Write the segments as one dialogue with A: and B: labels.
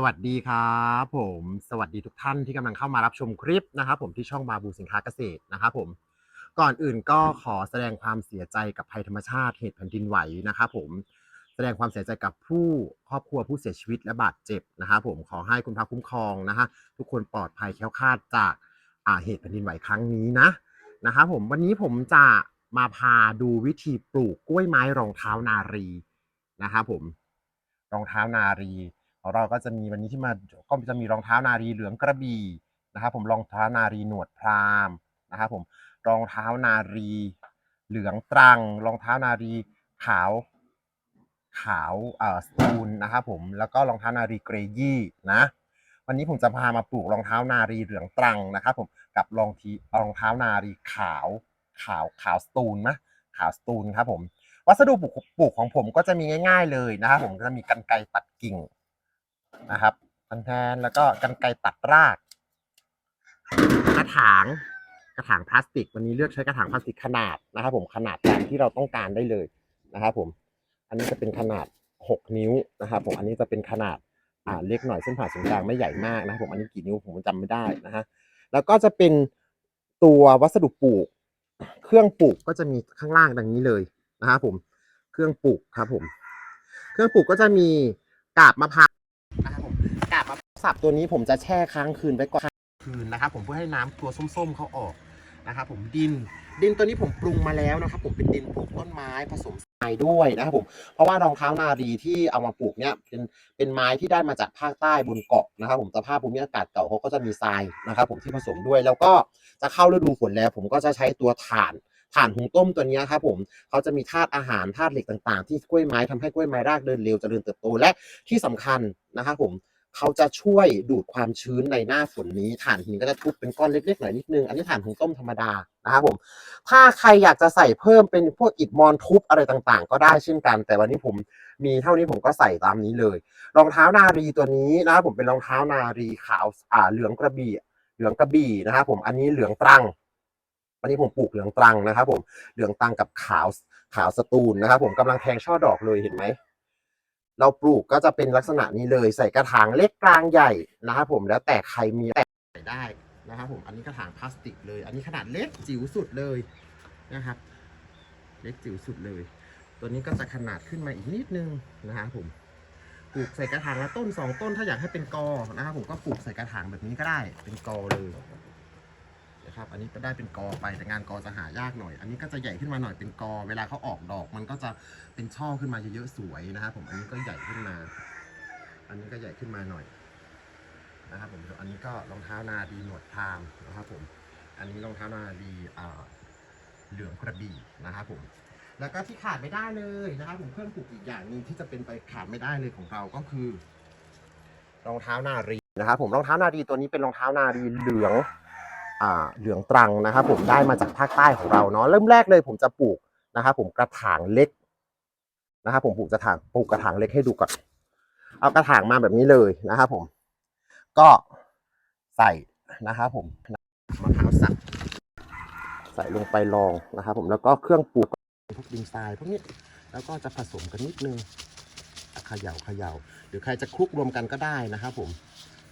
A: สวัสดีครับผมสวัสดีทุกท่านที่กำลังเข้ามารับชมคลิปนะครับผมที่ช่องบาบูสินค้าเกษตรนะครับผมก่อนอื่นก็ขอแสดงความเสียใจกับภัยธรรมชาติเหตุแผ่นดินไหวนะครับผมแสดงความเสียใจกับผู้ครอบครัวผู้เสียชีวิตและบาดเจ็บนะครับผมขอให้คุณพระคุ้มครองนะฮะทุกคนปลอดภัยแคล้วคลาดจากอาเหตุแผ่นดินไหวครั้งนี้นะนะครับผมวันนี้ผมจะมาพาดูวิธีปลูกกล้วยไม้รองเท้านารีนะครับผมรองเท้านารี ของเราก็จะมีวันนี้ที่มาก็จะมีรองเท้านารีเหลืองกระบี่นะครับผมรองเท้านารีหนวดพราหมนะครับผมรองเท้านารีเหลืองตรัง รองเท้านารีขาวขาวเอ่อสตูนนะครับผมแล้วก็รองเท้านารีเกรยี่นะวันนี้ผมจะพามาปลูกรองเท้านารีเหลืองตรังนะครับผมกับรองทีรองเท้านารีขาวขาวขาวสตูนนะขาวสตูนครับผมวัสดุปลูกปลูกของผมก็จะมีง่าย ๆเลยนะครับผมจะมีกันไกรตัดกิ่ง นะครับกันแทนแล้วก็กันไกตัดราก กระถางกระถางพลาสติก วันนี้เลือกใช้กระถางพลาสติกขนาดนะครับ ผมขนาดตามที่เราต้องการได้เลยนะครับ ผม อันนี้จะเป็นขนาด 6 นิ้วนะครับ ผมอันนี้จะเป็นขนาดอ่าเล็กหน่อยเส้นผ่าศูนย์กลางไม่ใหญ่มากนะครับผมอันนี้กี่นิ้วผมจำไม่ได้นะฮะแล้วก็จะเป็นตัววัสดุปลูก เครื่องปลูกก็จะมีข้างล่างดังนี้เลยนะครับผม เครื่องปลูกครับผม เครื่องปลูกก็จะมีกาบมะพร้าว สับตัวนี้ผมจะแช่ค้างคืนไว้ก่อนคืนนะครับ ผมเพื่อให้น้ำตัวส้มๆเขาออกนะครับผมดิน ดินตัวนี้ผมปรุงมาแล้วนะครับ ผมเป็นดินปลูกต้นไม้ผสมทรายด้วยนะครับผมเพราะว่ารองเท้านารีที่เอามาปลูกเนี่ยเป็นเป็นไม้ที่ได้มาจากภาคใต้บนเกาะนะครับ ผมสภาพภูมิอากาศเก่าเขาก็จะมีทรายนะครับ ผมที่ผสมด้วยแล้วก็จะเข้าฤดูฝนแล้ว ผมก็จะใช้ตัวถ่านถ่านหุงต้มตัวนี้ครับผมเขาจะมีธาตุอาหารธาตุเหล็กต่าง ๆ ที่กล้วยไม้ทำให้กล้วยไม้รากเดินเร็วเจริญเติบโตและที่สำคัญนะครับผม เขาจะช่วยดูดความชื้นในหน้าฝนนี้ถ่านหินก็จะทุบเป็นก้อนเล็กๆหน่อยนิดนึง อันนี้ถ่านหุงต้มธรรมดานะครับผม ถ้าใครอยากจะใส่เพิ่มเป็นพวกอิฐมอนทุบอะไรต่างๆ ก็ได้เช่นกัน แต่วันนี้ผมมีเท่านี้ผมก็ใส่ตามนี้เลย รองเท้านารีตัวนี้นะครับผมเป็นรองเท้านารีขาวอ่าเหลืองกระบี่เหลืองกระบี่นะครับผมอันนี้เหลืองตรังวันนี้ผมปลูกเหลืองตรังนะครับผมเหลืองตรังกับขาวขาวสตูลนะครับผมกำลังแทงช่อดอกเลยเห็นไหม เราปลูกก็จะเป็นลักษณะนี้เลยใส่กระถางเล็กกลางใหญ่นะครับผมแล้วแต่ใครมีแต่ใส่ได้นะครับผมอันนี้กระถางพลาสติกเลย อันนี้ขนาดเล็กจิ๋วสุดเลยนะครับ เล็กจิ๋วสุดเลย ตัวนี้ก็จะขนาดขึ้นมาอีกนิดนึงนะครับผมปลูกใส่กระถางละต้นสองต้นถ้าอยากให้เป็นกอนะครับผมก็ปลูกใส่กระถางแบบนี้ก็ได้เป็นกอเลย นะครับ อันนี้ก็ได้เป็นกอไปแต่งานกอจะหายากหน่อย อันนี้ก็จะใหญ่ขึ้นมาหน่อยเป็นกอ เวลาเขาออกดอก มันก็จะเป็นช่อขึ้นมาเยอะๆสวยนะครับผมอันนี้ก็ใหญ่ขึ้นมา อันนี้ก็ใหญ่ขึ้นมาหน่อยนะครับผมอันนี้ก็รองเท้านาดีหนวดพามนะครับผมอันนี้รองเท้านาดีเหลืองกระบี่นะครับผมแล้วก็ที่ขาดไม่ได้เลยนะครับผมเครื่องปลูกอีกอย่างหนึ่งที่จะเป็นไปขาดไม่ได้เลยของเราก็คือรองเท้านารีนะครับผมรองเท้านารีตัวนี้เป็นรองเท้านารีเหลือง เหลืองตรังนะครับผมได้มาจากภาคใต้ของเราเนาะเริ่มแรกเลยผมจะปลูกนะครับผมกระถางเล็กนะครับผมปลูกกระถางปลูกกระถางเล็กให้ดูก่อนเอากระถางมาแบบนี้เลยนะครับผมก็ใส่นะครับผมมะพร้าวสับใส่ลงไปลองนะครับผมแล้วก็เครื่องปลูกพวกดินทรายพวกนี้แล้วก็จะผสมกันนิดนึงเขย่าเขย่าหรือใครจะคลุกรวมกันก็ได้นะครับผม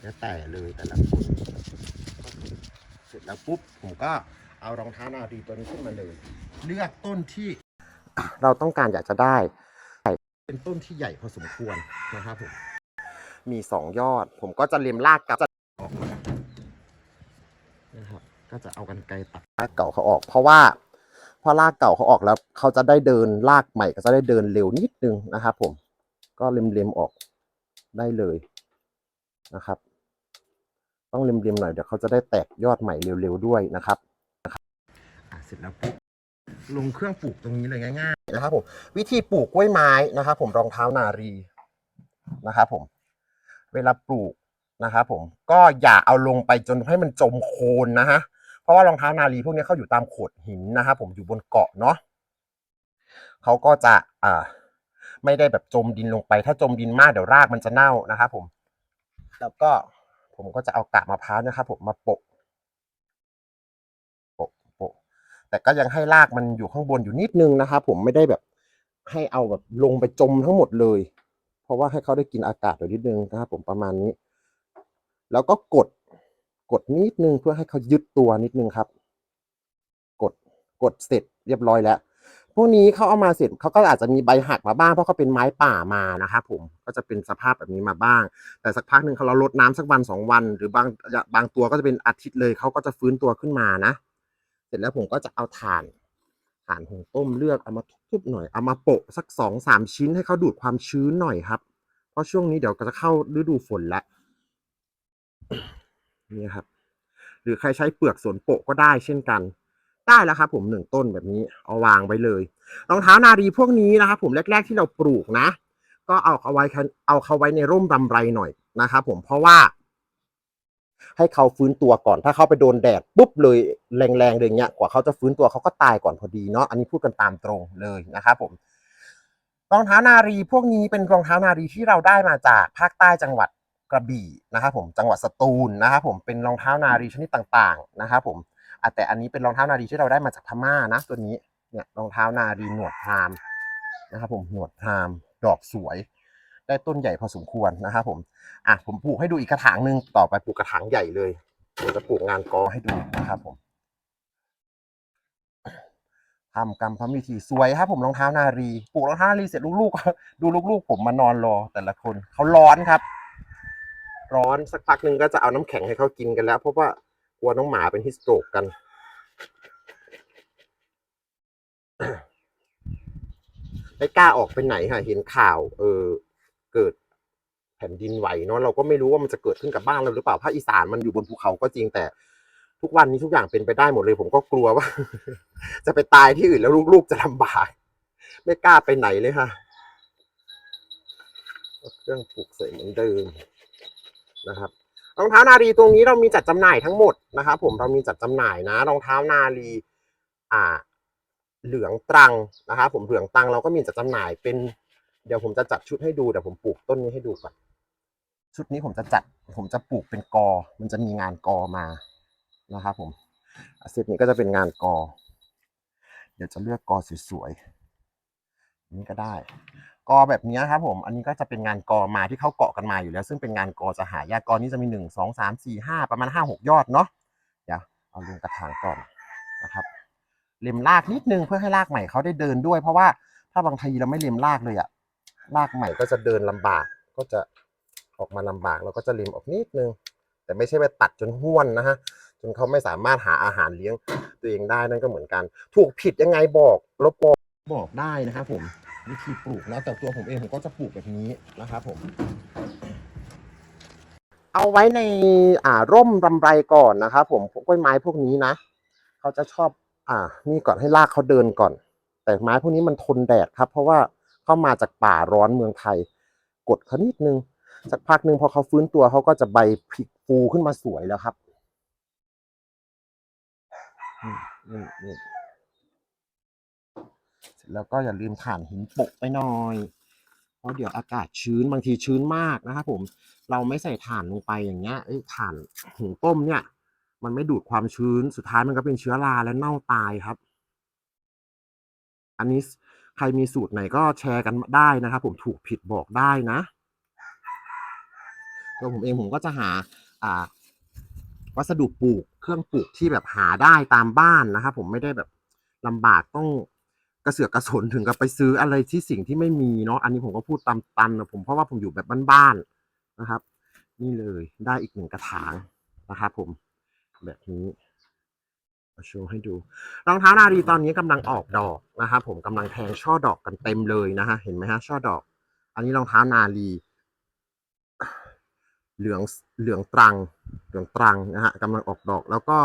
A: แล้วแต่เลยแต่ละคน ร็จแล้วปุ๊บผมก็เอารองเท้านารีตัวนี้ขึ้นมาเลย เลือกต้นที่เราต้องการอยากจะได้ เป็นต้นที่ใหญ่พอสมควรนะครับผมมีสองยอด ผมก็จะเลียมรากกับออกนะครับก็จะเอากันไกรตัดรากเก่าเขาออก เพราะว่าพอรากเก่าเขาออกแล้วเขาจะได้เดินรากใหม่ก็จะได้เดินเร็วนิดนึงนะครับผมก็เล็มๆออกได้เลยนะครับ ต้องเล็มๆหน่อยเดี๋ยวเขาจะได้แตกยอดใหม่เร็วๆด้วยนะครับนะครับเสร็จแล้วปุ๊บลงเครื่องปลูกตรงนี้เลยง่าย ๆ นะครับผมวิธีปลูกกล้วยไม้นะครับผมรองเท้านารีนะครับผมเวลาปลูกนะครับผมก็อย่าเอาลงไปจนให้มันจมโคลนนะฮะเพราะว่ารองเท้านารีพวกนี้เขาอยู่ตามโขดหินนะครับผมอยู่บนเกาะเนาะเขาก็จะอ่าไม่ได้แบบจมดินลงไป ถ้าจมดินมากเดี๋ยวรากมันจะเน่านะครับผม แล้วก็ ผมก็จะเอากากมะพร้าวนะครับ ผมมาโปะโปะโปะแต่ก็ยังให้รากมันอยู่ข้างบนอยู่นิดนึงนะครับ ผมไม่ได้แบบให้เอาแบบลงไปจมทั้งหมดเลย เพราะว่าให้เขาได้กินอากาศหน่นิดนึงนะครับ ผมประมาณนี้ แล้วก็กดกดนิดนึงเพื่อให้เขายึดตัวนิดนึงครับ กดกดเสร็จเรียบร้อยแล้ว พวกนี้เขาเอามาเสร็จเขาก็อาจจะมีใบหักมาบ้างเพราะเขาเป็นไม้ป่ามานะครับผมก็จะเป็นสภาพแบบนี้มาบ้าง แต่สักพักหนึ่งเขาเราลดน้ำสักวันสองวัน หรือบางบางตัวก็จะเป็นอาทิตย์เลยเขาก็จะฟื้นตัวขึ้นมานะ เสร็จแล้วผมก็จะเอาถ่านถ่านหุงต้มเลือกเอามาทุบๆหน่อยเอามาโปะสักสองสามชิ้นให้เขาดูดความชื้นหน่อยครับ เพราะช่วงนี้เดี๋ยวก็จะเข้าฤดูฝนแล้วนี่ครับ หรือใครใช้เปลือกสนโปะก็ได้เช่นกัน ได้แล้วครับผมหนึ่งต้นแบบนี้เอาวางไว้เลย รองเท้านารีพวกนี้นะครับผมแรก ๆที่เราปลูกนะ ก็เอาเขาไว้เอาเขาไว้ในร่มรำไรหน่อยนะครับผมเพราะว่า ให้เขาฟื้นตัวก่อนถ้าเขาไปโดนแดดปุ๊บเลยแรงๆเลยเงี้ยกว่าเขาจะฟื้นตัวเขาก็ตายก่อนพอดีเนาะอันนี้พูดกันตามตรงเลยนะครับผมรองเท้านารีพวกนี้เป็นรองเท้านารีที่เราได้มาจากภาคใต้จังหวัดกระบี่นะครับผมจังหวัดสตูลนะครับผมเป็นรองเท้านารีชนิดต่าง ๆ นะครับผม อะแต่อันนี้เป็นรองเท้านารีที่เราได้มาจากพม่านะตัวนี้เนี่ยรองเท้านารีหนวดพรามนะครับผมหนวดพรามดอกสวย ได้ต้นใหญ่พอสมควรนะครับผมอะผมปลูกให้ดูอีกกระถางหนึ่งต่อไปปลูกกระถางใหญ่เลยเดี๋ยวจะปลูกงานกอให้ดูนะครับผมทำกรรมพระวิธีสวยครับผมรองเท้านารีปลูกรองเท้านารีเสร็จลูกๆ ดูลูกๆ ผมมานอนรอแต่ละคนเขาร้อนครับ ร้อนสักพักหนึ่งก็จะเอาน้ำแข็งให้เขากินกันแล้วเพราะว่า กลัวน้องหมาเป็นฮิสโตรกกัน ไม่กล้าออกไปไหนค่ะ เห็นข่าว เออ เกิดแผ่นดินไหวเนาะเราก็ไม่รู้ว่ามันจะเกิดขึ้นกับบ้านเราหรือเปล่าภาคอีสานมันอยู่บนภูเขาก็จริงแต่ ทุกวันนี้ทุกอย่างเป็นไปได้หมดเลย ผมก็กลัวว่า จะไปตายที่อื่นแล้วลูกๆจะลำบาก ไม่กล้าไปไหนเลยค่ะเครื่องปลูกใส่เหมือนเดิมนะครับ รองเท้านารีตรงนี้เรามีจัดจำหน่ายทั้งหมดนะครับผมเรามีจัดจำหน่ายนะ รองเท้านารีอ่าเหลืองตรังนะครับผมเหลืองตรังเราก็มีจัดจำหน่ายเป็น เดี๋ยวผมจะจัดชุดให้ดูเดี๋ยวผมปลูกต้นนี้ให้ดูก่อนชุดนี้ผมจะจัดผมจะปลูกเป็นกอ มันจะมีงานกอมานะครับผมเซตนี้ก็จะเป็นงานกอ เดี๋ยวจะเลือกกอสวยๆ นี่ก็ได้ กอแบบนี้ครับผมอันนี้ก็จะเป็นงานกอมาที่เขาเกาะกันมาอยู่แล้ว ซึ่งเป็นงานกอจะหายากกอนี้จะมีหนึ่งสองสามสี่ห้าประมาณห้าหกยอดเนาะเดี๋ยวเอาลงกระถางก่อนนะครับเล็มรากนิดนึงเพื่อให้รากใหม่เขาได้เดินด้วย เพราะว่าถ้าบางทีเราไม่เล็มรากเลยอะรากใหม่ก็จะเดินลำบากก็จะออกมาลำบากเราก็จะเล็มออกนิดนึง แต่ไม่ใช่ไปตัดจนห้วนนะฮะจนเขาไม่สามารถหาอาหารเลี้ยงตัวเองได้นั่นก็เหมือนกัน ถูกผิดยังไงบอกรบก บอกได้นะครับผมวิธีปลูกแล้วแต่ตัวผมเองผมก็จะปลูกแบบนี้นะครับผม เอาไว้ในอ่าร่มรำไรก่อนนะครับผมกล้วยไม้พวกนี้นะเขาจะชอบ อ่า นี่ก่อนให้รากเขาเดินก่อน แต่ไม้พวกนี้มันทนแดดครับ เพราะว่าเข้ามาจากป่าร้อนเมืองไทย กดเขานิดนึงสักพักหนึ่งพอเขาฟื้นตัวเขาก็จะใบพลิกฟูขึ้นมาสวยแล้วครับ นี่นี่นี่ แล้วก็อย่าลืมถ่านหินปะไปหน่อย เพราะเดี๋ยวอากาศชื้นบางทีชื้นมากนะครับผมเราไม่ใส่ถ่านลงไปอย่างเงี้ยไอ้ถ่านหุงต้มเนี่ย มันไม่ดูดความชื้นสุดท้ายมันก็เป็นเชื้อราและเน่าตายครับ อันนี้ใครมีสูตรไหนก็แชร์กันได้นะครับ ผมถูกผิดบอกได้นะตัวผมเองผมก็จะหาอ่าวัสดุปลูกเครื่องปลูกที่แบบหาได้ตามบ้านนะครับผมไม่ได้แบบลำบากต้อง กระเสือกกระสนถึงกับไปซื้ออะไรที่สิ่งที่ไม่มีเนาะอันนี้ผมก็พูดตามตันนะผมเพราะว่าผมอยู่แบบบ้านๆนะครับ นี่เลยได้อีกหนึ่งกระถางนะครับผมแบบนี้มาโชว์ให้ดูรองเท้านารีตอนนี้กำลังออกดอกนะครับผมกำลังแทงช่อดอกกันเต็มเลยนะฮะเห็นไหมฮะช่อดอก อันนี้รองเท้านารีเหลืองเหลืองตรังเหลืองตรังนะฮะกำลังออกดอกแล้วก็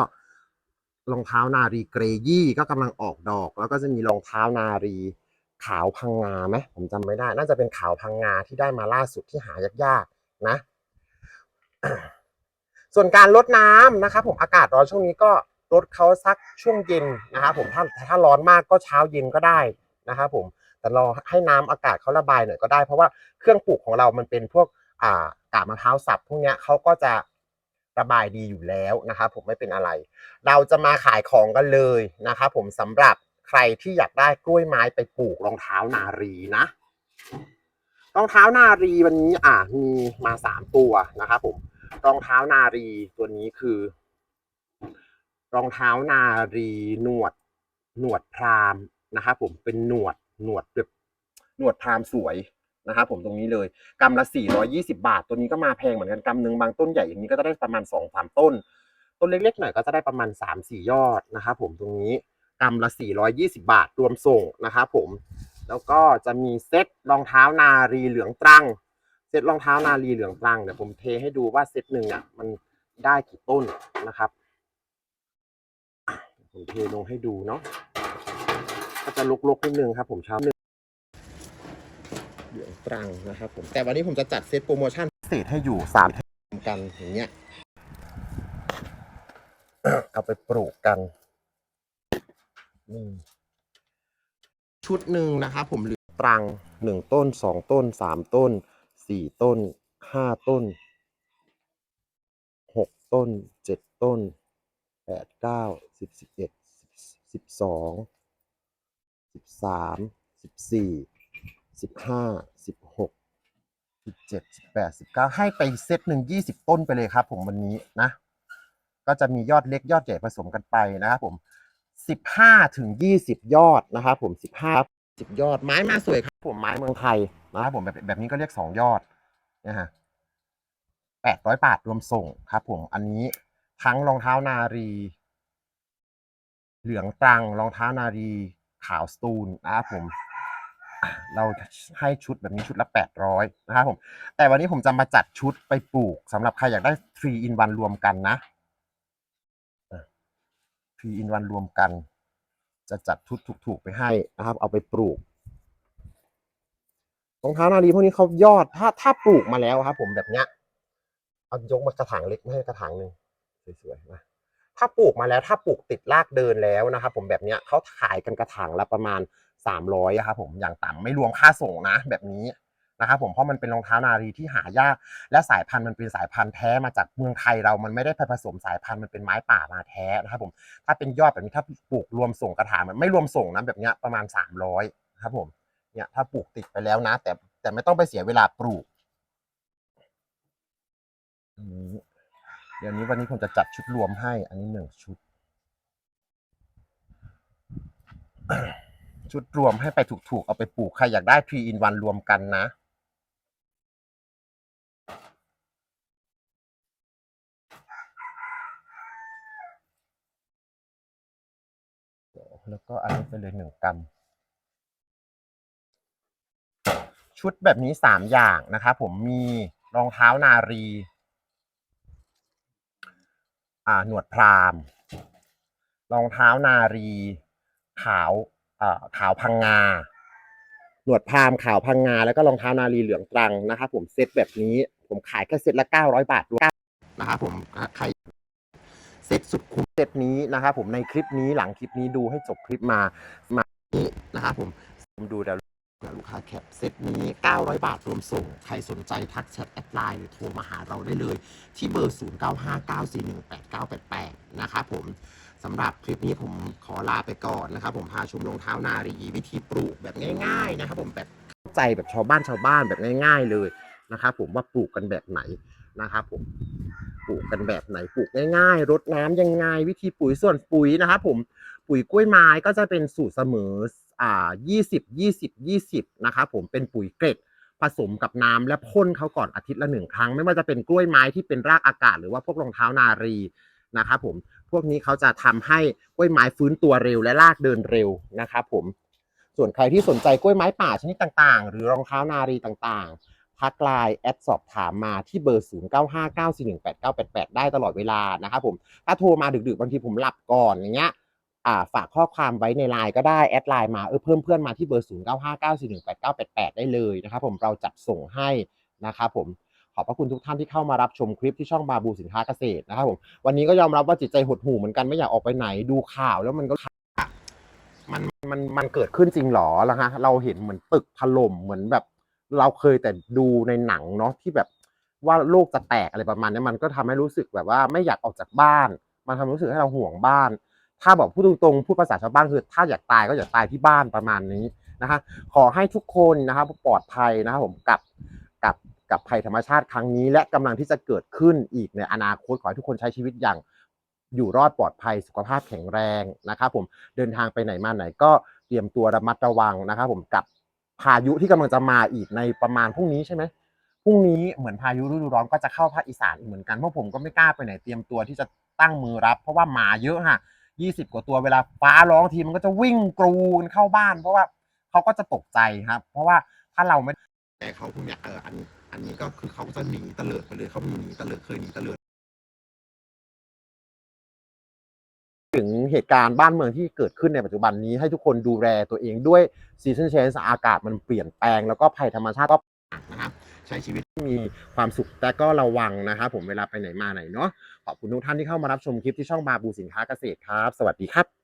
A: รองเท้านารีเกรยี่ก็กำลังออกดอก แล้วก็จะมีรองเท้านารีขาวพังงาไหมผมจำไม่ได้ น่าจะเป็นขาวพังงาที่ได้มาล่าสุดที่หายากๆนะ ส่วนการลดน้ำนะครับผมอากาศร้อนช่วงนี้ก็ลดเขาสักช่วงเย็นนะครับผมถ้าถ้าร้อนมากก็เช้าเย็นก็ได้นะครับผมแต่รอให้น้ำอากาศเขาระบายหน่อยก็ได้ เพราะว่าเครื่องปลูกของเรามันเป็นพวกอ่ากาบมะพร้าวสับพวกนี้เขาก็จะ ระบายดีอยู่แล้วนะครับผมไม่เป็นอะไร เราจะมาขายของกันเลยนะครับผมสำหรับใครที่อยากได้กล้วยไม้ไปปลูกรองเท้านารีนะรองเท้านารีวันนี้อะมีมาสามตัวนะครับผมรองเท้านารีตัวนี้คือ รองเท้านารีหนวดหนวดพรามนะครับผมเป็นหนวดหนวดแบบหนวดพรามสวย นะครับผมตรงนี้เลยกำละ 420 บาท ตัวนี้ก็มาแพงเหมือนกันกำหนึ่งบางต้นใหญ่อย่างนี้ก็จะได้ประมาณ2อสามต้น ต้นเล็กๆหน่อยก็จะได้ประมาณ 3-4 ยอดนะครับผมตรงนี้กำละ 420 บาทรวมส่งนะครับผมแล้วก็จะมีเซ็ตรองเท้านารีเหลืองตรังเซ็ตรองเท้านารีเหลืองตรังเดี๋ยวผมเทให้ดูว่าเซ็ตหนึ่งอะมันได้กี่ต้นนะครับผมเทลงให้ดูเนาะก็จะลุกๆนิดนึงครับผมเชอบหนึ่ง เหลืองตรังนะครับผมแต่วันนี้ผมจะจัดเซตโปรโมชั่นพิเศษให้อยู่สามแถมกันอย่างเงี้ยเอาไปปลูกกันนี่ชุดหนึ่งนะครับผมเหลืองตรังหนึ่งต้นสองต้นสามต้นสี่ต้นห้าต้นหกต้นเจ็ดต้นแปดเก้าสิบสิบเอ็ดสิบสองสิบสามสิบสี่ สิบห้าสิบหกสิบเจ็ดสิบแปดสิบเก้าให้ไปเซตหนึ่งยี่สิบต้นไปเลยครับ ผมวันนี้นะ ก็จะมียอดเล็กยอดใหญ่ผสมกันไปนะครับผมสิบห้าถึงยี่สิบยอดนะครับผมสิบห้าสิบยอดไม้มาสวยครับ ผมไม้เมืองไทยนะครับผมแบบแบบนี้ก็เรียกสองยอดนะฮะแปดร้อยบาทรวมส่งครับผมอันนี้ทั้งรองเท้านารี เหลืองตรังรองเท้านารีขาวสตูลนะครับผม เราให้ชุดแบบนี้ชุดละ 800นะครับผม แต่วันนี้ผมจะมาจัดชุดไปปลูกสำหรับใครอยากได้ 3 in 1 รวมกันนะ 3 in 1 รวมกัน จะจัดชุดถูกๆไปให้นะครับ เอาไปปลูกรองเท้านารีพวกนี้เขายอดถ้าถ้าปลูกมาแล้วครับ ผมแบบเนี้ยเอายกมากระถางเล็กไม่ให้กระถางหนึ่งสวยๆนะถ้าปลูกมาแล้วถ้าปลูกติดรากเดินแล้วนะครับ ผมแบบเนี้ยเขาขายกันกระถางละประมาณ 300อะครับผมอย่างต่ำไม่รวมค่าส่งนะแบบนี้นะครับผมเพราะมันเป็นรองเท้านารีที่หายาก และสายพันธุ์มันเป็นสายพันธุ์แท้มาจากเมืองไทยเรามันไม่ได้ไปผสมสายพันธุ์มันเป็นไม้ป่ามาแท้นะครับผมถ้าเป็นยอดแบบนี้ถ้าปลูกรวมส่งกระถางมันไม่รวมส่งนะแบบนี้ประมาณ 300ครับผมเนี่ยถ้าปลูกติดไปแล้วนะ แต่แต่ไม่ต้องไปเสียเวลาปลูกเดี๋ยวนี้วันนี้ผมจะจัดชุดรวมให้ อันนี้หนึ่งชุด ชุดรวมให้ไปถูกๆ เอาไปปลูก ใครอยากได้ 3 in 1 รวมกันนะ แล้วก็อันนี้ไปเลยหนึ่งกรัม ชุดแบบนี้สามอย่างนะครับผมมีรองเท้านารี อ่า หนวดพรามรองเท้านารีขาว ขาวพังงา หนวดพามขาวพังงา แล้วก็รองเท้านารีเหลืองตรังนะครับผมเซตแบบนี้ ผมขายแค่เซตละ 900 บาทด้วยนะครับผมใครเซตสุดคุ้มเซตนี้นะครับผมในคลิปนี้หลังคลิปนี้ดูให้จบคลิปมามานี้นะครับผมผมดูเดี๋ยวลูกค้าแคปเซตนี้ 900 บาทรวมส่ง ใครสนใจทักแชทแอดไลน์หรือโทรมาหาเราได้เลย ที่เบอร์ 0959418988 นะครับผม สำหรับคลิปนี้ผมขอลาไปก่อนนะครับ ผมพาชมรองเท้านารีวิธีปลูกแบบง่าย ๆ นะครับ ผมแบบเข้าใจแบบชาวบ้านชาวบ้านแบบง่าย ๆ เลยนะครับผมว่าปลูกกันแบบไหนนะครับผมปลูกกันแบบไหนปลูกง่ายๆรดน้ำยังไง วิธีปุ๋ยส่วนปุ๋ยนะครับผมปุ๋ยกล้วยไม้ก็จะเป็นสูตรเสมออ่า20 20 20นะครับผมเป็นปุ๋ยเกล็ดผสมกับน้ำและพ่นเขาก่อนอาทิตย์ละหนึ่งครั้ง ไม่ว่าจะเป็นกล้วยไม้ที่เป็นรากอากาศหรือว่าพวกรองเท้านารีนะครับผม พวกนี้เขาจะทำให้กล้วยไม้ฟื้นตัวเร็วและรากเดินเร็วนะครับผมส่วนใครที่สนใจกล้วยไม้ป่าชนิดต่างๆ หรือรองเท้านารีต่างๆทักไลน์แอดสอบถามมาที่เบอร์ 0959418988 ได้ตลอดเวลานะครับผมถ้าโทรมาดึกๆบางทีผมหลับก่อนอย่างเงี้ยอ่าฝากข้อความไว้ในไลน์ก็ได้แอดไลน์มาเออเพิ่มเพื่อนมาที่เบอร์ 0 9 5 9 4 1 8 9 8 8 ได้เลยนะครับผมเราจัดส่งให้นะครับผม ขอบพระคุณทุกท่านที่เข้ามารับชมคลิปที่ช่องบาบูสินค้าเกษตรนะครับผมวันนี้ก็ยอมรับว่าจิตใจหดหู่เหมือนกันไม่อยากออกไปไหนดูข่าวแล้วมันก็มันมันมันเกิดขึ้นจริงหรอล้วฮะเราเห็นเหมือนตึกถล่มเหมือนแบบ เราเคยแต่ดูในหนังเนาะที่แบบว่าโลกจะแตกอะไรประมาณนี้มันก็ทำให้รู้สึกแบบว่าไม่อยากออกจากบ้าน มันทำให้รู้สึกให้เราห่วงบ้าน ถ้าบอกพูดตรงๆพูดภาษาชาวบ้านคือถ้าอยากตายก็อยากตายที่บ้านประมาณนี้นะคะขอให้ทุกคนนะครับปลอดภัยนะครับผมกับ กับภัยธรรมชาติครั้งนี้ และกำลังที่จะเกิดขึ้นอีกในอนาคตขอให้ทุกคนใช้ชีวิตอย่างอยู่รอดปลอดภัยสุขภาพแข็งแรงนะครับผมเดินทางไปไหนมาไหนก็เตรียมตัวระมัดระวังนะครับผมกับพายุที่กำลังจะมาอีกในประมาณพรุ่งนี้ใช่ไหมพรุ่งนี้เหมือนพายุฤดูร้อนก็จะเข้าภาคอีสานอีกเหมือนกันเพราะผมก็ไม่กล้าไปไหนเตรียมตัวที่จะตั้งมือรับ เพราะว่าหมาเยอะฮะยี่สิบกว่าตัวเวลาฟ้าร้องทีมันก็จะวิ่งกรูนเข้าบ้าน เพราะว่าเขาก็จะตกใจครับ เพราะว่าถ้าเราไม่
B: แต่เขาพวกเนี้ยเอออัน อันนี้ก็คือเขาจะหนีตะเลิดไปเลยเขามีหนีตะเลิดเคยหนีตะเลิด
A: ถึงเหตุการณ์บ้านเมืองที่เกิดขึ้นในปัจจุบันนี้ให้ทุกคนดูแลตัวเองด้วยซีซันเชนส์อากาศมันเปลี่ยนแปลงแล้วก็ภัยธรรมชาติก็
B: นะครับใช้ชีวิต
A: มีความสุขแต่ก็ระวังนะครับผมเวลาไปไหนมาไหนเนาะขอบคุณทุกท่านที่เข้ามารับชมคลิปที่ช่องบาบูสินค้าเกษตรครับ สวัสดีครับ